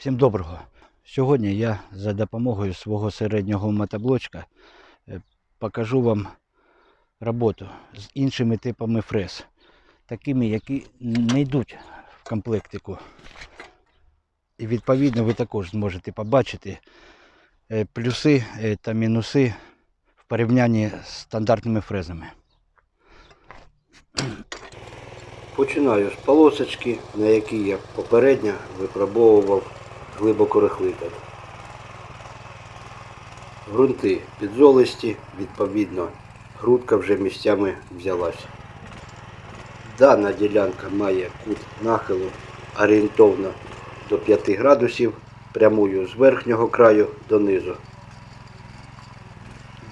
Всім доброго. Сьогодні я за допомогою свого середнього мотоблочка е, покажу вам роботу з іншими типами фрез, такими, які не йдуть в комплектику. І відповідно ви також зможете побачити е, плюси е, та мінуси в порівнянні з стандартними фрезами. Починаю з полосочки, на якій я попередньо випробовував глибокорихлитель. Грунти підзолисті, відповідно, грудка вже місцями взялась. Дана ділянка має кут нахилу орієнтовно до 5 градусів, прямую з верхнього краю до низу.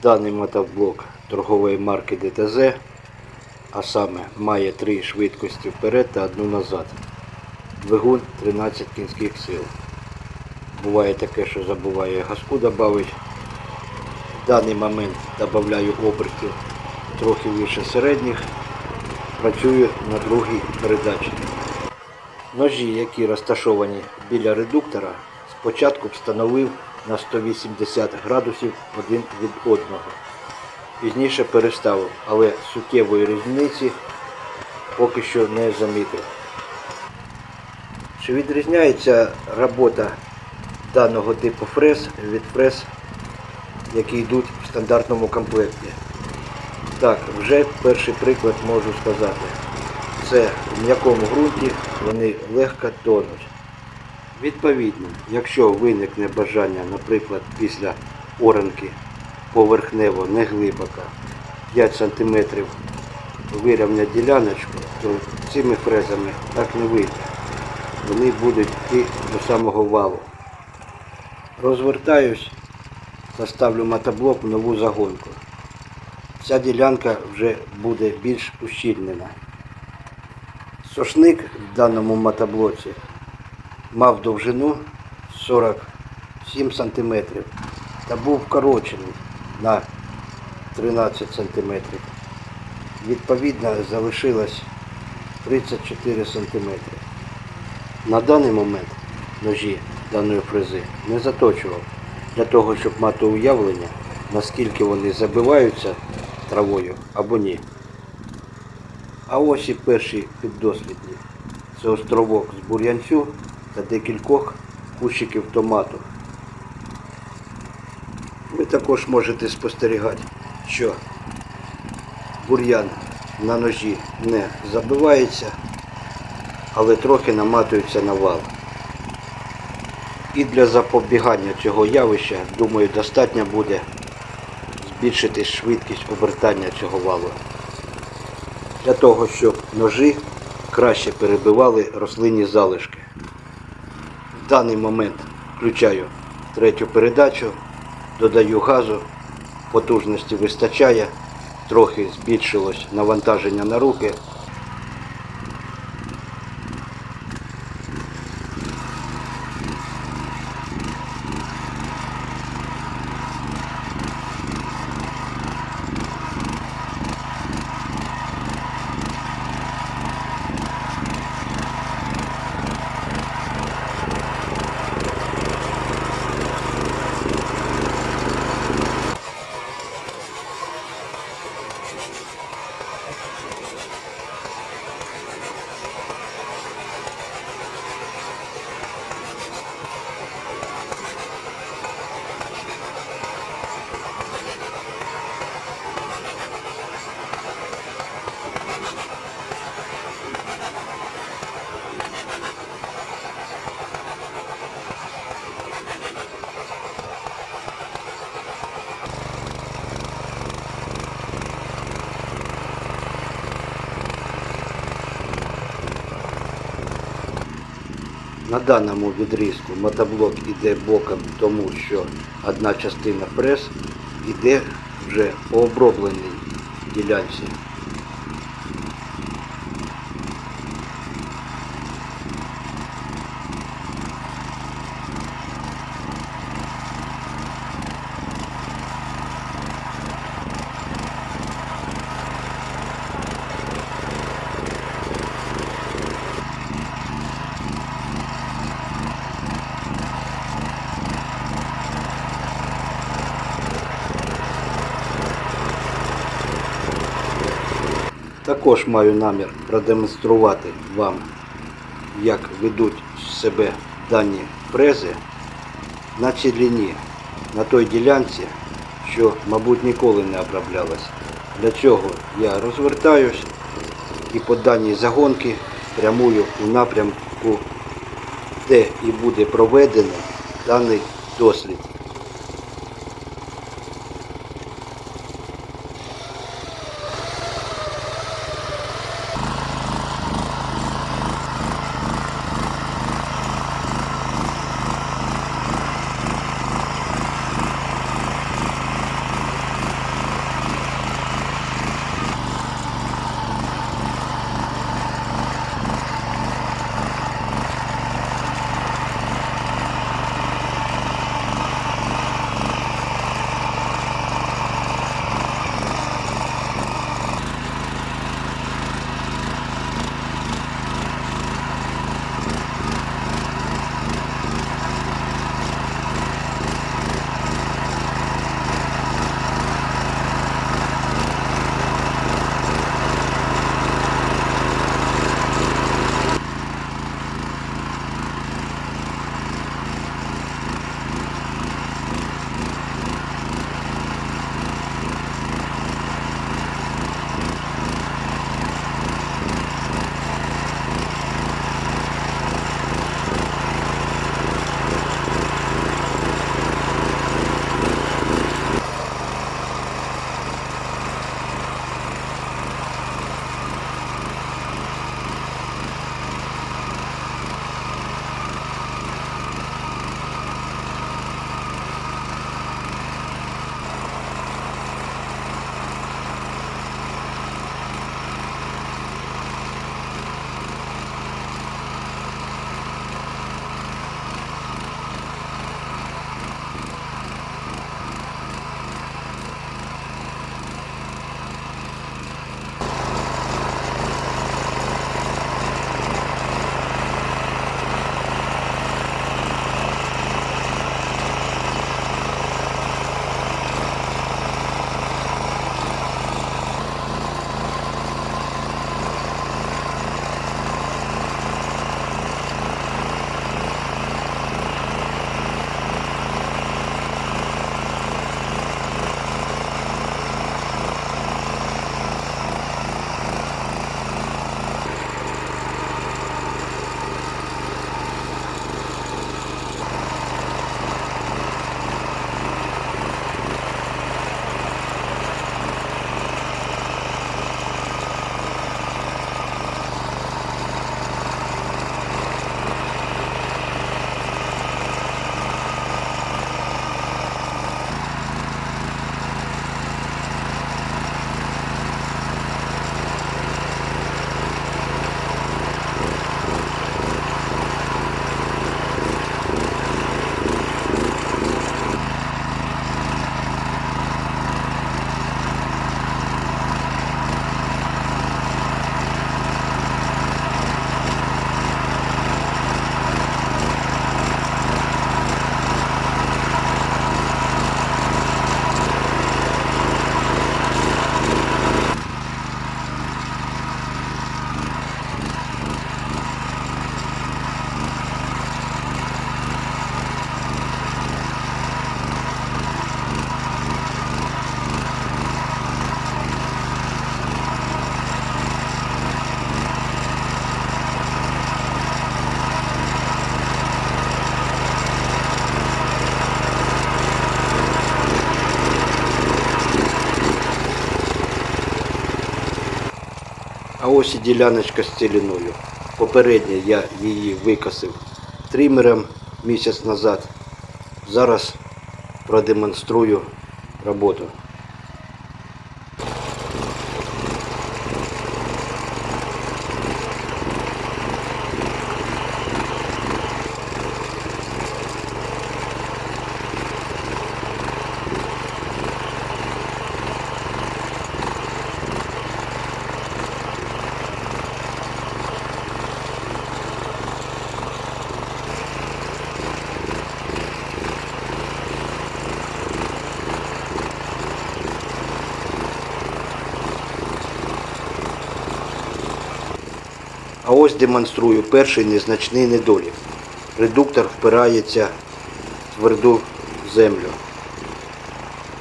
Даний мотоблок торгової марки ДТЗ а саме має три швидкості вперед та одну назад. Двигун 13 кінських сил. Буває таке, що забуває газку додати. В даний момент додаю обертів трохи більше середніх. Працюю на другій передачі. Ножі, які розташовані біля редуктора, спочатку встановив на 180 градусів один від одного пізніше переставив, але суттєвої різниці поки що не замітив. Чи відрізняється робота даного типу фрез від фрез, які йдуть в стандартному комплекті? Так, вже перший приклад можу сказати. Це в м'якому ґрунті вони легко тонуть. Відповідно, якщо виникне бажання, наприклад, після оранки поверхнево, не глибоко, 5 см вирівняти діляночку, то цими фрезами так не вийде. Вони будуть йти до самого валу. Розвертаюсь та ставлю мотоблок в нову загонку. Ця ділянка вже буде більш ущільнена. Сошник в даному мотоблоці мав довжину 47 см та був вкорочений на 13 см. Відповідно залишилось 34 см. На даний момент ножі даної фрези не заточував для того, щоб мати уявлення, наскільки вони забиваються травою або ні. А ось і перші піддослідні. Це островок з бур'янцю та декількох кущиків томату. Ви також можете спостерігати, що бур'ян на ножі не забивається, але трохи наматується на вал. І для запобігання цього явища, думаю, достатньо буде збільшити швидкість обертання цього валу. Для того, щоб ножі краще перебивали рослинні залишки. В даний момент включаю третю передачу, додаю газу, потужності вистачає, трохи збільшилось навантаження на руки. На даному відрізку мотоблок іде боком, тому що одна частина прес іде вже по обробленій ділянці. Також маю намір продемонструвати вам, як ведуть себе дані фрези на цій лінії, на той ділянці, що, мабуть, ніколи не оброблялась. Для цього я розвертаюсь і по даній загонки прямую у напрямку, де і буде проведений даний дослід. Ось і діляночка з ціліною. Попередньо я її викосив тримером місяць назад. Зараз продемонструю роботу. Ось демонструю перший незначний недолік. Редуктор впирається в тверду землю.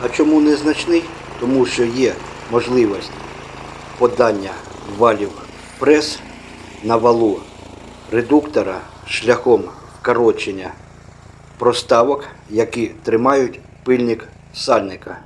А чому незначний? Тому що є можливість подання валів прес на валу редуктора шляхом вкорочення проставок, які тримають пильник сальника.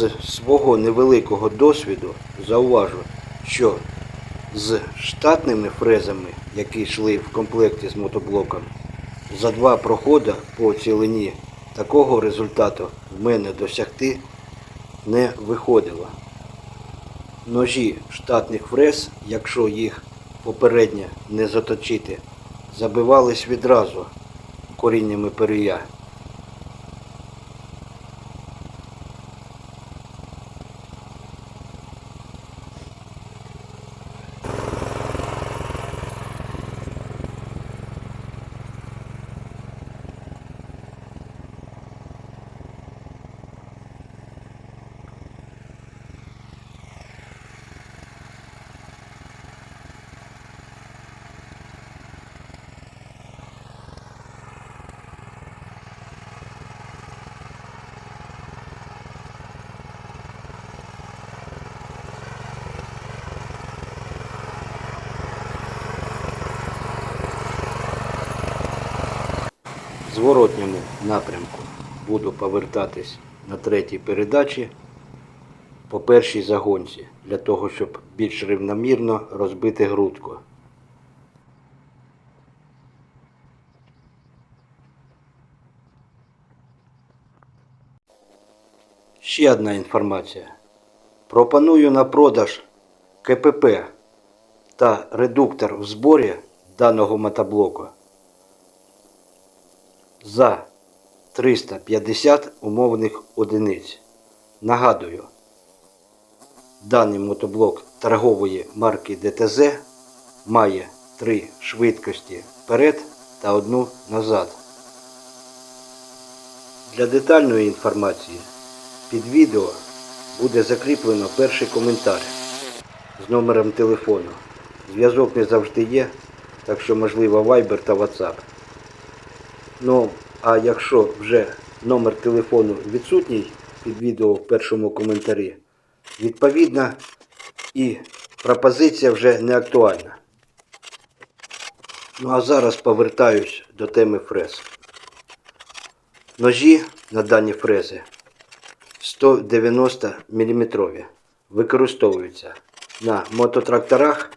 З свого невеликого досвіду зауважу, що з штатними фрезами, які йшли в комплекті з мотоблоком, за два проходи по цілині такого результату в мене досягти не виходило. Ножі штатних фрез, якщо їх попередньо не заточити, забивались відразу коріннями перія. Зворотньому напрямку буду повертатись на третій передачі по першій загонці, для того, щоб більш рівномірно розбити грудку. Ще одна інформація. Пропоную на продаж КПП та редуктор в зборі даного мотоблоку за 350 умовних одиниць. Нагадую, даний мотоблок торгової марки ДТЗ має три швидкості вперед та одну назад. Для детальної інформації під відео буде закріплено перший коментар з номером телефону. Зв'язок не завжди є, так що можливо Viber та WhatsApp. Ну, а якщо вже номер телефону відсутній під відео в першому коментарі, відповідно і пропозиція вже не актуальна. Ну а зараз повертаюсь до теми фрез. Ножі на дані фрези 190 мм використовуються на мототракторах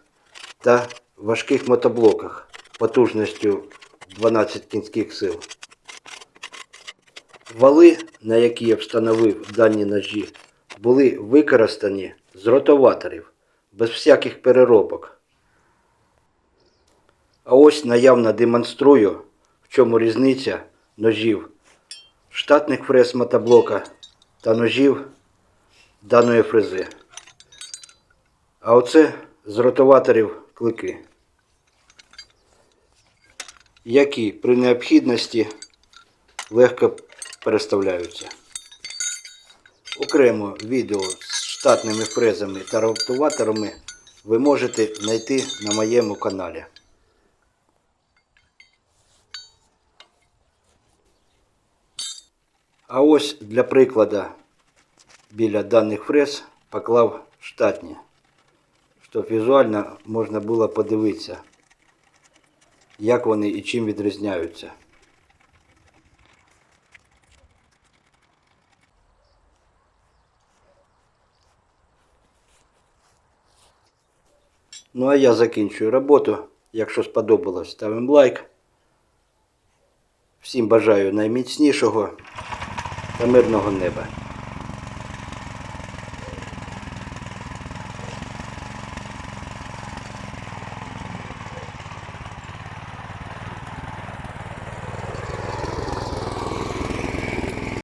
та важких мотоблоках потужністю 12 кінських сил. Вали, на які я встановив дані ножі, були використані з ротоваторів, без всяких переробок. А ось наявно демонструю, в чому різниця ножів штатних фрез мотоблока та ножів даної фрези. А оце з ротоваторів клики. Які при необхідності легко переставляються. Окремо відео з штатними фрезами та роутуваторами ви можете знайти на моєму каналі. А ось для прикладу біля даних фрез поклав штатні, щоб візуально можна було подивитися, як вони і чим відрізняються. Ну а я закінчую роботу. Якщо сподобалось, ставимо лайк. Всім бажаю найміцнішого та мирного неба.